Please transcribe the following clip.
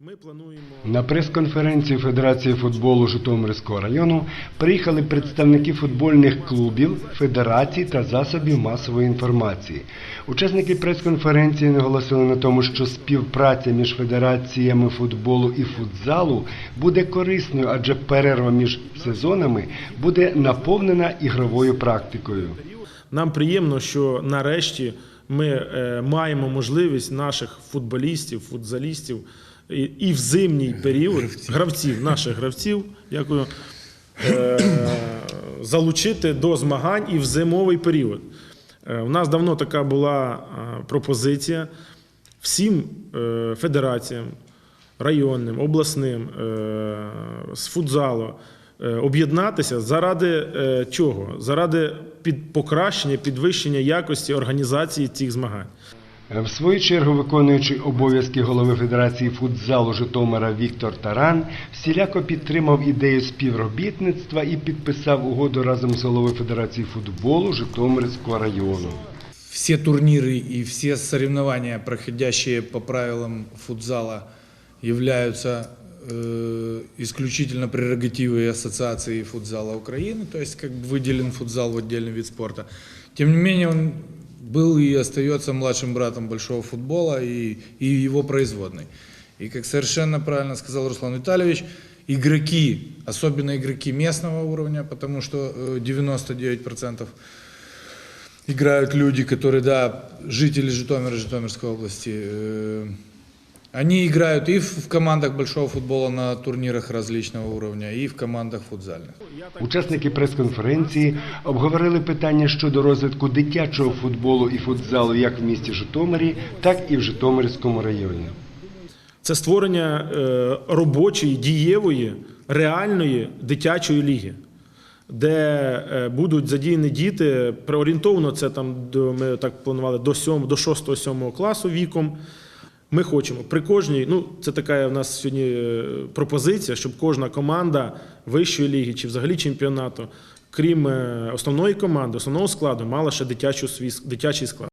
Ми плануємо На прес-конференцію Федерації футболу Житомирського району приїхали представники футбольних клубів, федерацій та засобів масової інформації. Учасники прес-конференції наголосили на тому, що співпраця між федераціями футболу і футзалу буде корисною, адже перерва між сезонами буде наповнена ігровою практикою. Нам приємно, що нарешті ми е, маємо можливість наших футболістів, футзалістів і, в зимній період гравців, наших гравців, дякую, е, залучити до змагань і в зимовий період. Е, у нас давно така була е, пропозиція всім е, федераціям, районним, обласним, е, з футзалу е, об'єднатися заради е, чого? Заради під покращення, підвищення якості організації цих змагань. В свою чергу виконуючий обов'язки голови Федерації футзалу Житомира Віктор Таран всіляко підтримав ідею співробітництва і підписав угоду разом з головою Федерації футболу Житомирського району. все турниры и все соревнования, проходящие по правилам футзала, являются э, исключительно прерогативой Ассоциации футзала Украины, то есть как бы выделен футзал в отдельный вид спорта. Тем не менее, он был и остается младшим братом большого футбола и, и его производной. И как совершенно правильно сказал Руслан Витальевич, игроки, особенно игроки местного уровня, потому что э, 99% играют люди, которые, да, жители Житомира, Житомирской области. Они играют и в командах большого футбола на турнирах различного уровня, и в командах футзальных. Учасники прес-конференції обговорили питання щодо розвитку дитячого футболу і футзалу як в місті Житомирі, так і в Житомирському районі. Це створення е, робочої, дієвої, реальної дитячої ліги, де е, будуть задіяні діти. Приорієнтовно це там ми так планували до 7, до 6-7 класу віком. Ми хочемо при кожній, ну це така в нас сьогодні е, пропозиція, щоб кожна команда вищої ліги чи взагалі чемпіонату, крім е, основної команди, основного складу, мала ще дитячу свій, дитячий склад.